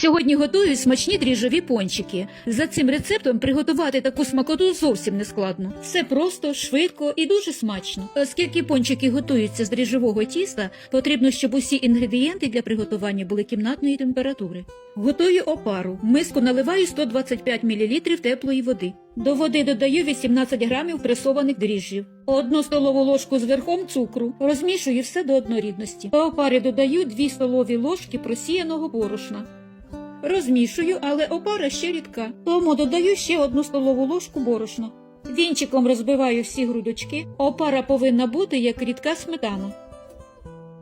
Сьогодні готую смачні дріжджові пончики. За цим рецептом приготувати таку смакоту зовсім не складно. Все просто, швидко і дуже смачно. Оскільки пончики готуються з дріжджового тіста, потрібно, щоб усі інгредієнти для приготування були кімнатної температури. Готую опару. Миску наливаю 125 мл теплої води. До води додаю 18 грамів пресованих дріжджів, одну столову ложку з верхом цукру. Розмішую все до однорідності. До опари додаю 2 столові ложки просіяного борошна. Розмішую, але опара ще рідка, тому додаю ще одну столову ложку борошна. Вінчиком розбиваю всі грудочки. Опара повинна бути як рідка сметана.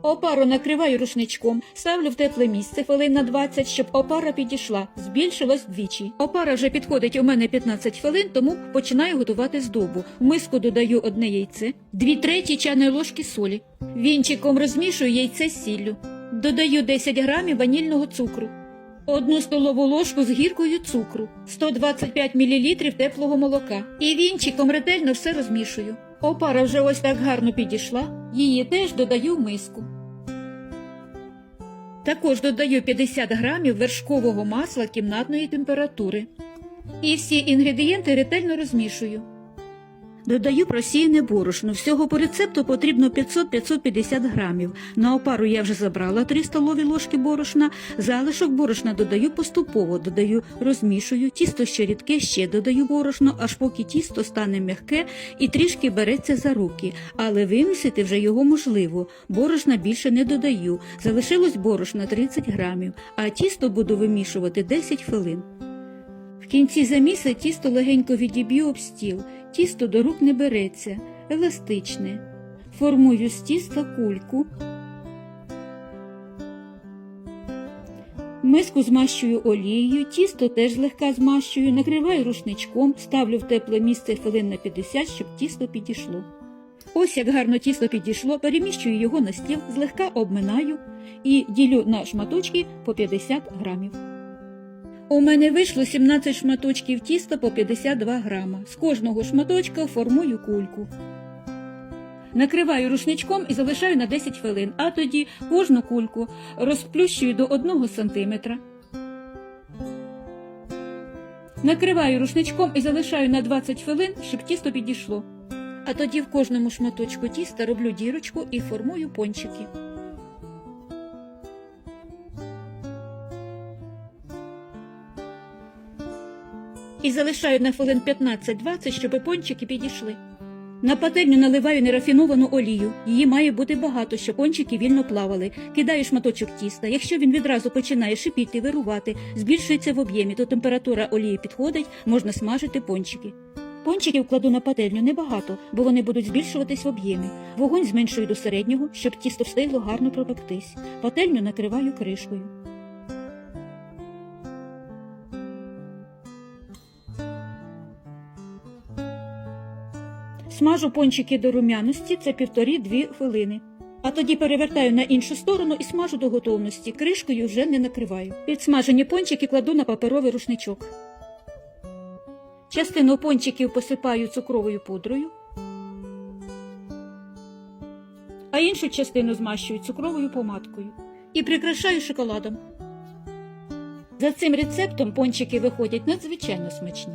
Опару накриваю рушничком, ставлю в тепле місце хвилин на 20, щоб опара підійшла, збільшилась вдвічі. Опара вже підходить у мене 15 хвилин, тому починаю готувати здобу. В миску додаю одне яйце, 2 треті чайної ложки солі. Вінчиком розмішую яйце з сіллю. Додаю 10 грамів ванільного цукру. Одну столову ложку з гіркою цукру, 125 мл теплого молока. І вінчиком ретельно все розмішую. Опара вже ось так гарно підійшла, її теж додаю в миску. Також додаю 50 грамів вершкового масла кімнатної температури. І всі інгредієнти ретельно розмішую. Додаю просіяне борошно. Всього по рецепту потрібно 500-550 грамів. На опару я вже забрала 3 столові ложки борошна. Залишок борошна додаю поступово, додаю, розмішую, тісто ще рідке, ще додаю борошно, аж поки тісто стане м'яке і трішки береться за руки. Але вимісити вже його можливо. Борошна більше не додаю. Залишилось борошна 30 грамів, а тісто буду вимішувати 10 хвилин. В кінці заміси тісто легенько відіб'ю об стіл. Тісто до рук не береться, еластичне. Формую з тіста кульку. Миску змащую олією, тісто теж злегка змащую, накриваю рушничком, ставлю в тепле місце хвилин на 50, щоб тісто підійшло. Ось як гарно тісто підійшло, переміщую його на стіл, злегка обминаю і ділю на шматочки по 50 грамів. У мене вийшло 17 шматочків тіста по 52 грама. З кожного шматочка формую кульку. Накриваю рушничком і залишаю на 10 хвилин, а тоді кожну кульку розплющую до 1 см. Накриваю рушничком і залишаю на 20 хвилин, щоб тісто підійшло. А тоді в кожному шматочку тіста роблю дірочку і формую пончики. І залишаю на хвилин 15-20, щоб пончики підійшли. На пательню наливаю нерафіновану олію. Її має бути багато, щоб пончики вільно плавали. Кидаю шматочок тіста. Якщо він відразу починає шипіти, вирувати, збільшується в об'ємі, то температура олії підходить, можна смажити пончики. Пончиків кладу на пательню небагато, бо вони будуть збільшуватись в об'ємі. Вогонь зменшую до середнього, щоб тісто встигло гарно пропектись. Пательню накриваю кришкою. Смажу пончики до рум'яності це півтори-дві хвилини. А тоді перевертаю на іншу сторону і смажу до готовності. Кришкою вже не накриваю. Підсмажені пончики кладу на паперовий рушничок. Частину пончиків посипаю цукровою пудрою, а іншу частину змащую цукровою помадкою і прикрашаю шоколадом. За цим рецептом пончики виходять надзвичайно смачні.